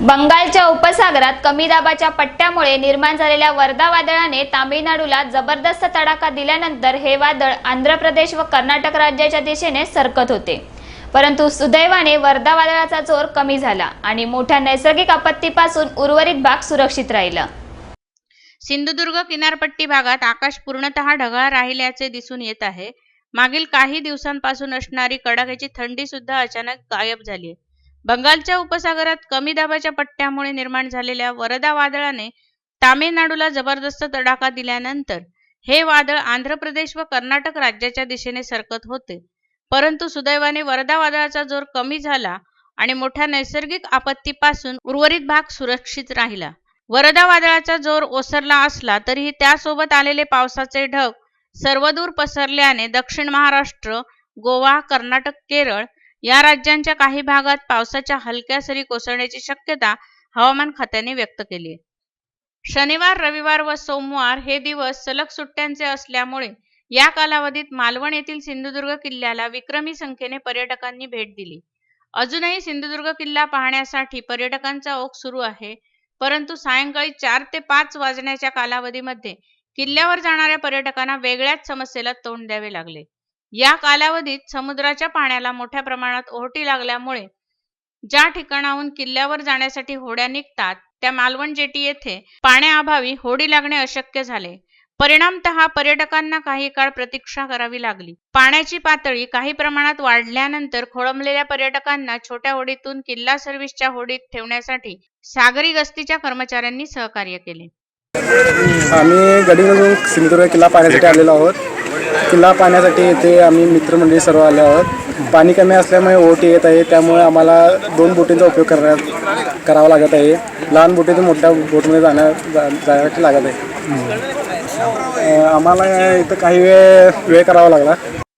बंगालच्या उपसागरात कमी दाबाच्या पट्ट्यामुळे निर्माण झालेल्या वर्धा वादळाने तामिळनाडूला जबरदस्त तडाखा दिल्यानंतर हे वादळ आंध्र प्रदेश व कर्नाटक राज्याच्या दिशेने सरकत होते. परंतु सुदैवाने वर्धा वादळाचा जोर कमी झाला आणि मोठ्या नैसर्गिक आपत्तीपासून उर्वरित भाग सुरक्षित राहिला. सिंधुदुर्ग किनारपट्टी भागात आकाश पूर्णतः ढगाळ राहिल्याचे दिसून येत आहे. मागील काही दिवसांपासून असणारी कडाक्याची थंडी सुद्धा अचानक गायब झाली बंगालच्या उपसागरात कमी दाबाच्या पट्ट्यामुळे निर्माण झालेल्या वरदा वादळाने तामिळनाडूला जबरदस्त तडाखा दिल्यानंतर हे वादळ आंध्र प्रदेश व कर्नाटक राज्याच्या दिशेने सरकत होते. परंतु सुदैवाने वरदा वादळाचा जोर कमी झाला आणि मोठ्या नैसर्गिक आपत्तीपासून उर्वरित भाग सुरक्षित राहिला. वरदा वादळाचा जोर ओसरला असला तरीही त्यासोबत आलेले पावसाचे ढग सर्वदूर पसरल्याने दक्षिण महाराष्ट्र गोवा कर्नाटक केरळ या राज्यांच्या काही भागात पावसाच्या हलक्या सरी कोसळण्याची शक्यता हवामान खात्याने व्यक्त केली आहे. शनिवार रविवार व सोमवार हे दिवस सलग सुट्ट्यांचे असल्यामुळे या कालावधीत मालवण येथील सिंधुदुर्ग किल्ल्याला विक्रमी संख्येने पर्यटकांनी भेट दिली अजूनही सिंधुदुर्ग किल्ला पाहण्यासाठी पर्यटकांचा ओघ सुरू आहे परंतु सायंकाळी चार ते पाच वाजण्याच्या कालावधीमध्ये किल्ल्यावर जाणाऱ्या पर्यटकांना वेगळ्याच समस्येला तोंड द्यावे लागले या कालावधीत समुद्राच्या पाण्याला मोठ्या प्रमाणात ओहोटी लागल्यामुळे ज्या ठिकाणाहून किल्ल्यावर जाण्यासाठी होड्या निघतात त्या मालवण जेटी येथे पाण्याअभावी होडी लागणे अशक्य झाले. परिणामतः पर्यटकांना काही काळ प्रतीक्षा करावी लागली. पाण्याची पातळी काही प्रमाणात वाढल्यानंतर खोळंबलेल्या पर्यटकांना छोट्या होडीतून किल्ला सर्व्हिसच्या होडीत ठेवण्यासाठी सागरी गस्तीच्या कर्मचाऱ्यांनी सहकार्य केले. आम्ही गडीमधून सिंधुदुर्ग किल्ला पाहण्यासाठी आलेलो आहोत. किल्ला पाहण्यासाठी येथे आम्ही मित्रमंडळी सर्व आले आहोत. पाणी कमी असल्यामुळे ओटी येत आहे त्यामुळे आम्हाला दोन बोटींचा उपयोग करण्यात करावा लागत आहे. लहान बोटीतून मोठ्या बोटमध्ये जाण्या जा- जाण्यासाठी लागत आहे. आम्हाला इथं काही वेळ वेळ करावा लागला.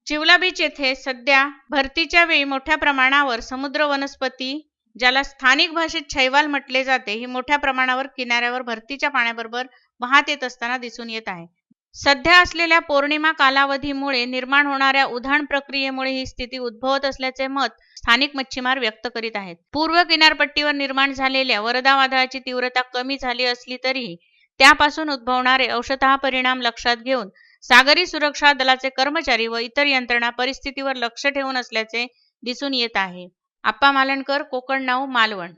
चिवला बीच येथे सध्या भरतीच्या वेळी मोठ्या प्रमाणावर समुद्र वनस्पती ज्याला स्थानिक भाषेत छैवाल म्हटले जाते ही मोठ्या प्रमाणावर किनाऱ्यावर भरतीच्या पाण्याबरोबर वाहत येत असताना दिसून येत आहे. सध्या असलेल्या पौर्णिमा कालावधीमुळे निर्माण होणाऱ्या उधाण प्रक्रियेमुळे ही स्थिती उद्भवत असल्याचे मत स्थानिक मच्छीमार व्यक्त करीत आहेत. पूर्व किनारपट्टीवर निर्माण झालेल्या वरदा वादळाची तीव्रता कमी झाली असली तरीही त्यापासून उद्भवणारे अंशतः परिणाम लक्षात घेऊन सागरी सुरक्षा दलाचे कर्मचारी व इतर यंत्रणा परिस्थितीवर लक्ष ठेवून असल्याचे दिसून येत आहे. आप्पा मालणकर कोकण नाऊ मालवण.